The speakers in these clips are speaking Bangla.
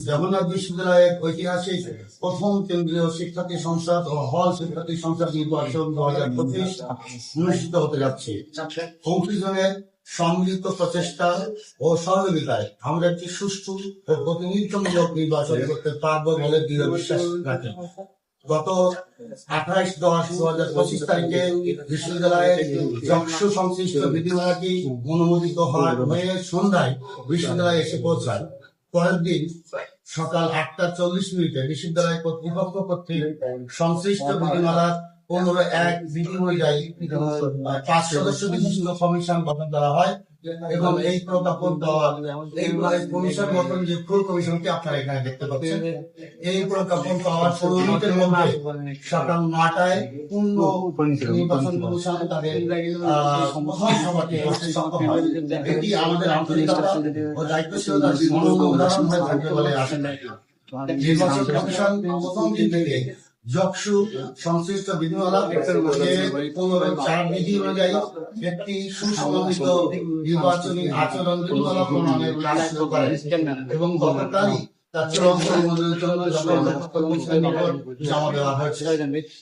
জগন্নাথ বিশ্ববিদ্যালয়ের ঐতিহাসিক প্রথম কেন্দ্রীয় শিক্ষার্থী সংসদ ও হল শিক্ষার্থী সংসদ নির্বাচন দু হাজার পঁচিশ অনুষ্ঠিত হতে যাচ্ছে। অংশীজনের সম্মিলিত প্রচেষ্টা ও সহযোগিতায় আমরা একটি সুষ্ঠু ও প্রতিনিধিত্বমূলক নির্বাচন করতে পারব বলে দৃঢ় বিশ্বাস রাখি গত আঠাইশ দশ দু হাজার পঁচিশ তারিখে বিশ্ববিদ্যালয়ের যক্ষু সংশ্লিষ্ট বিধিমালাটি অনুমোদিত হওয়ার হয়ে সন্ধ্যায় বিশ্ববিদ্যালয়ে এসে পৌঁছায়। পরের দিন সকাল আটটা চল্লিশ মিনিটে বিশ্ববিদ্যালয় কর্তৃপক্ষ কর্তৃক সংশ্লিষ্ট বিধিমালার পনেরো এক বিধি অনুযায়ী পাঁচ সদস্য বিশিষ্ট কমিশন গঠন করা হয়। এবং এই প্রজ্ঞাপন দেওয়া, এই কমিশন গঠন যে ফুল কমিশনটি আপনারা এখানে দেখতে পাচ্ছেন, এই প্রজ্ঞাপন পাওয়ার পনেরো মিনিটের মধ্যে সকাল নটায় পূর্ণ নির্বাচন কমিশন তাদের হয়। এটি আমাদের আন্তরিকতা ও দায়িত্বশীলতার উদাহরণ হয়ে থাকবে বলে করি নির্বাচন কমিশন প্রথম দিন থেকে যক্ষু সংশ্লিষ্ট বিধিমালা যে পনেরো চার বিধি অনুযায়ী একটি সুসংগঠিত নির্বাচনী আচরণ করে এবং গতকালই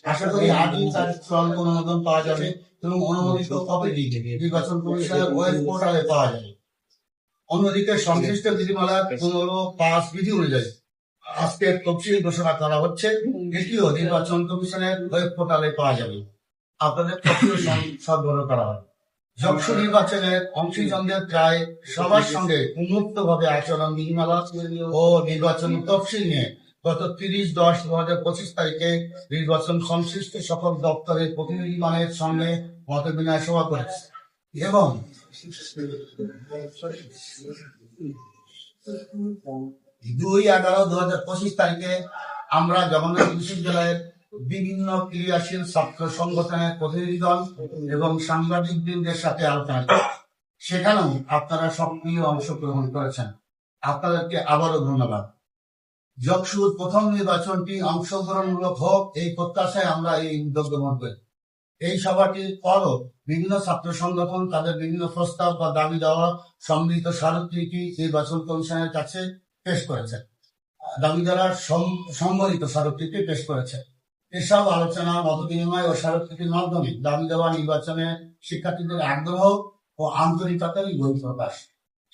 আশা করি পাওয়া যাবে এবং পাওয়া যাবে। অন্যদিকে সংশ্লিষ্ট বিধিমালা পনেরো পাঁচ বিধি অনুযায়ী আজকের তফসিল ঘোষণা করা হচ্ছে। এটিও নির্বাচন কমিশনের ওয়েব পোর্টালে পাওয়া যাবে। আপনাদের তফসিল সরবরাহ করা হবে। যক্ষু নির্বাচনে অংশীজনদের প্রায় সবার সঙ্গে উন্মুক্ত ভাবে আচরণ বিধিমালা ও নির্বাচন তফসিল নিয়ে গত তিরিশ দশ দু হাজার পঁচিশ তারিখে নির্বাচন সংশ্লিষ্ট সকল দপ্তরের প্রতিনিধিগণের সঙ্গে মত বিনিময় সভা করেছে। এবং দুই এগারো দু হাজার পঁচিশ তারিখে আমরা জগন্নাথ বিশ্ববিদ্যালয়ের বিভিন্ন ক্রিয়াশীল ছাত্র সংগঠনের প্রতিনিধিগণ এবং সাংবাদিকদের সাথে আলোচনা। সেখানেও আপনারা সক্রিয় অংশগ্রহণ করেছেন। আপনাদেরকে আবারও ধন্যবাদ। যকসুর প্রথম নির্বাচনটি অংশগ্রহণমূলক হোক, এই প্রত্যাশায় আমরা এই উদ্যোগ গ্রহণ করি। এই সভাটির পরও বিভিন্ন ছাত্র সংগঠন তাদের বিভিন্ন প্রস্তাব বা দাবি দেওয়া সম্মিলিত স্মারকলিপি নির্বাচন কমিশনের কাছে পেশ করেছে। দাবি সম- সম্মিলিত স্মারকলিপি পেশ করেছে। এসব আলোচনা মত বিনিময় ও স্মারকলিপির মাধ্যমে দাবি দেওয়া নির্বাচনে শিক্ষার্থীদের আগ্রহ ও আন্তরিকতারই বহিঃপ্রকাশ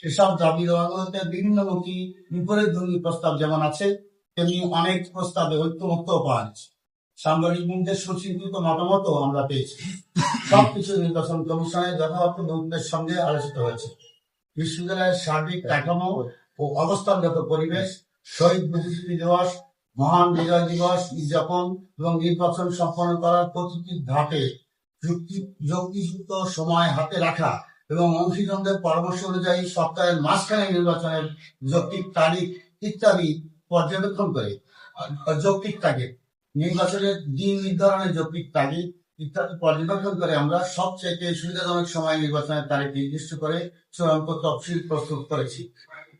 এসব দাবি দেওয়াগুলোতে বিভিন্ন মুখী বিপরীত ধর্মী প্রস্তাব যেমন আছে, তেমনি অনেক প্রস্তাবে ঐক্যমত্য পাওয়া যাচ্ছে সাংবাদিকদের সুচিন্তিত মতামতও আমরা পেয়েছি। সবকিছু নির্বাচন কমিশনের যথাযথ গুরুত্বের সঙ্গে আলোচিত হয়েছে। বিশ্ববিদ্যালয়ের সার্বিক কাঠামো ও অবস্থানগত পরিবেশ, শহীদ বুদ্ধিজীবী দিবস, মহান বিজয় দিবস উদযাপন এবং নির্বাচন সম্পন্ন করার প্রতিটি ধাপে যুক্তি- যুক্তিযুক্ত সময় হাতে রাখা এবং অংশীজনদের পরামর্শ অনুযায়ী সপ্তাহের মাঝখানে নির্বাচনের যৌক্তিক তারিখ ইত্যাদি পর্যবেক্ষণ করে। যৌক্তিক তারিখ, নির্বাচনের দিন নির্ধারণের যৌক্তিক তারিখ ইত্যাদি পর্যবেক্ষণ করে আমরা সবচেয়ে সুবিধাজনক সময় নির্বাচনের তারিখ নির্দিষ্ট করে চূড়ান্ত তফসিল প্রস্তুত করেছি।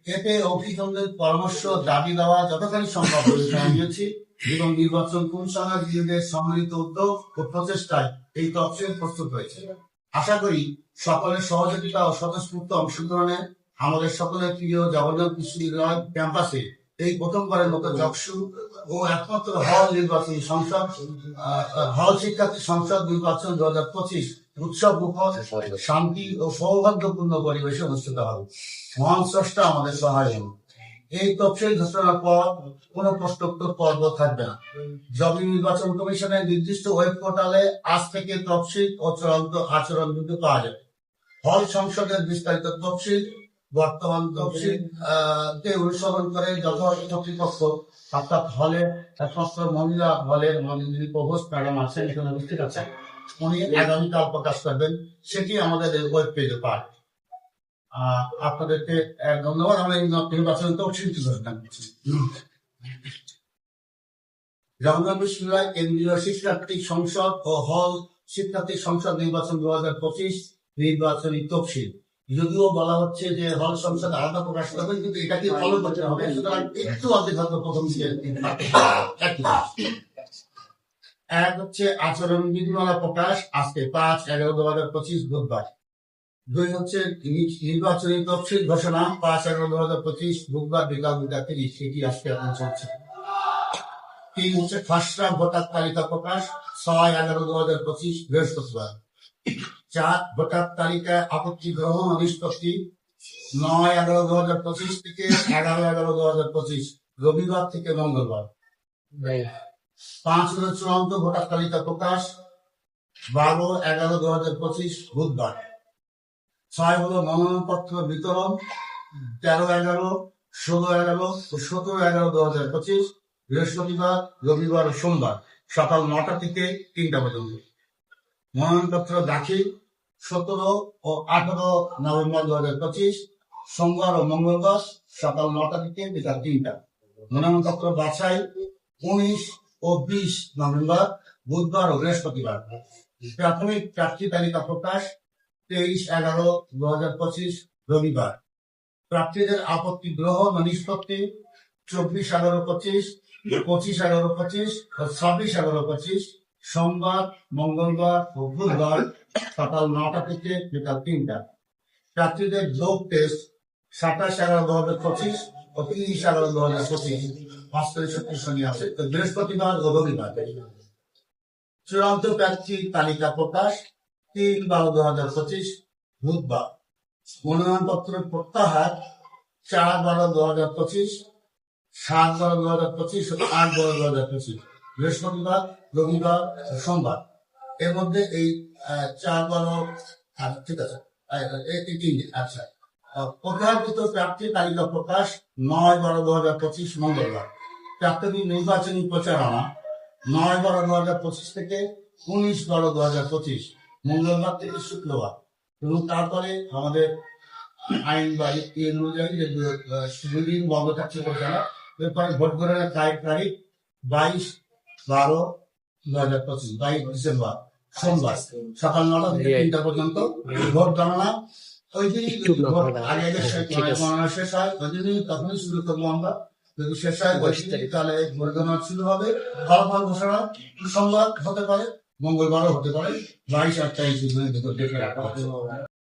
এতে অভিযোগের পরামর্শ, দাবি দেওয়া যতখানি সম্ভব জানিয়েছি এবং নির্বাচন কমিশনার বিভাগের সম্মিলিত উদ্যোগ ও প্রচেষ্টায় এই তফসিল প্রস্তুত হয়েছে। আশা করি সকলের সহযোগিতা ও স্বতঃস্ফূর্ত অংশগ্রহণে আমাদের সকলের প্রিয় জগন্নাথ বিশ্ববিদ্যালয় ক্যাম্পাসে এই প্রথমবারের মতো যকসু ও একমাত্র হল নির্বাচনী সংসদ হল শিক্ষার্থী সংসদ নির্বাচন দু হাজার পঁচিশ উৎসব মুখর শান্তি ও সৌভাগ্যপূর্ণ পরিবেশে অনুষ্ঠিত হবে। মহান স্রষ্টা আমাদের সহায় এই তফসিল ঘোষণার পর কোনো প্রশ্নোত্তর পর্ব থাকবে না। জমি নির্বাচন কমিশনের নির্দিষ্ট ওয়েব পোর্টালে আজ থেকে তফসিল ও চূড়ান্ত আচরণ বিধি পাওয়া যাবে। হল সংসদের বিস্তারিত তফসিল বর্তমান তফসিল কে অনুসরণ করে যথাযথ কর্তৃপক্ষ অর্থাৎ হলে একমাত্র মহিলা হলের মন্দির প্রভোস্ট ম্যাডাম আছেন এখানে উপস্থিত আছেন। উনি আগামীকাল প্রকাশ করবেন সেটি আমাদের ওয়েব পেজে পায় আপনাদেরকে ধন্যবাদ। আমরা নির্বাচন তফসিল ঘোষণা করছি জগন্নাথ বিশ্ববিদ্যালয় কেন্দ্রীয় শিক্ষার্থী সংসদ ও হল শিক্ষার্থী সংসদ নির্বাচন দু হাজার পঁচিশ নির্বাচনী তফসিল। যদিও বলা হচ্ছে যে হল সংসদ আলাদা প্রকাশ করবেন কিন্তু এটাকে ফলো করতে হবে। সুতরাং একটু অর্ধেক প্রথম দিকে। এক হচ্ছে আচরণ বিধিমালা প্রকাশ, আজকে পাঁচ, এগারো দু হাজার পঁচিশ বুধবার। দুই হচ্ছে নির্বাচনী তফসিল ঘোষণা, পাঁচ, এগারো দু হাজার পঁচিশ বুধবার বিকাল দুটা তিরিশ, সেটি আজকে এখন চলছে। তিন হচ্ছে খসড়া ভোটার তালিকা প্রকাশ, ছয়, এগারো দু হাজার পঁচিশ বৃহস্পতিবার। চার, ভোটার তালিকায় আপত্তি গ্রহণ নিষ্পত্তি, নয়, এগারো দু হাজার পঁচিশ থেকে এগারো এগারো দু হাজার পঁচিশ রবিবার থেকে মঙ্গলবার। পাঁচ হলো চূড়ান্ত ভোটার তালিকা প্রকাশ, বারো, এগারো দু হাজার পঁচিশ, বুধবার। ছয় হলো মনোনয়নপত্র বিতরণ, তেরো, এগারো, ষোলো, এগারো সতেরো, এগারো দু হাজার পঁচিশ, বৃহস্পতিবার, রবিবার সোমবার, সকাল নটা থেকে তিনটা পর্যন্ত। মনোনয়নপত্র দাখিল সতেরো ও আঠারো নভেম্বর দু হাজার পঁচিশ, সোমবার ও মঙ্গলবার সকাল নটা থেকে বিকাল তিনটা। মনোনয়নপত্র বাছাই উনিশ ও বিশ নভেম্বর, বুধবার ও বৃহস্পতিবার। প্রাথমিক প্রার্থী তালিকা প্রকাশ তেইশ এগারো দু হাজার পঁচিশ, রবিবার। প্রার্থীদের আপত্তি গ্রহণ ও নিষ্পত্তি চব্বিশ এগারো পঁচিশ পঁচিশ এগারো পঁচিশ, ছাব্বিশ এগারো পঁচিশ, সোমবার, মঙ্গলবার ও বুধবার সকাল নটা থেকে বিকাল তিনটা। প্রার্থীদের যোগ টেস্ট সাতাশ এগারো দু হাজার পঁচিশ শনি আছে, তো বৃহস্পতিবার চূড়ান্ত প্রার্থী তালিকা প্রকাশ, তিন বারো দু হাজার পঁচিশ মনোনয়নপত্র প্রত্যাহার, চার বারো দু হাজার পঁচিশ, সাত বারো দু হাজার পঁচিশ আট বারো দু হাজার পঁচিশ। বৃহস্পতিবার, রবিবার সোমবার। এর মধ্যে এই চার বারো ঠিক আছে আচ্ছা। প্রত্যাহারকৃত প্রার্থী তালিকা প্রকাশ নয় বারো দু হাজার পঁচিশ মঙ্গলবার। প্রাপ্তি নির্বাচনী প্রচারণা নয় বারো দু হাজার পঁচিশ থেকে উনিশ বারো দু হাজার পঁচিশ, মঙ্গলবার থেকে শুক্রবার। এবং তারপরে আমাদের আইন বা অনুযায়ী যে বন্ধ থাকছে প্রচারণা এরপরে ভোট গ্রহণের তারিখ তারিখ বাইশ বারো দু হাজার পঁচিশ, বাইশ ডিসেম্বর, সোমবার। সকাল নটা থেকে তিনটা পর্যন্ত ভোট গণনা হয়, হয় দিনই তখনই শুরু করব আমরা যদি শেষ হয় তাহলে ভোট শুরু হবে ফলাফল ঘোষণা হতে পারে মঙ্গলবারও হতে পারে বাইশ আর তেইশ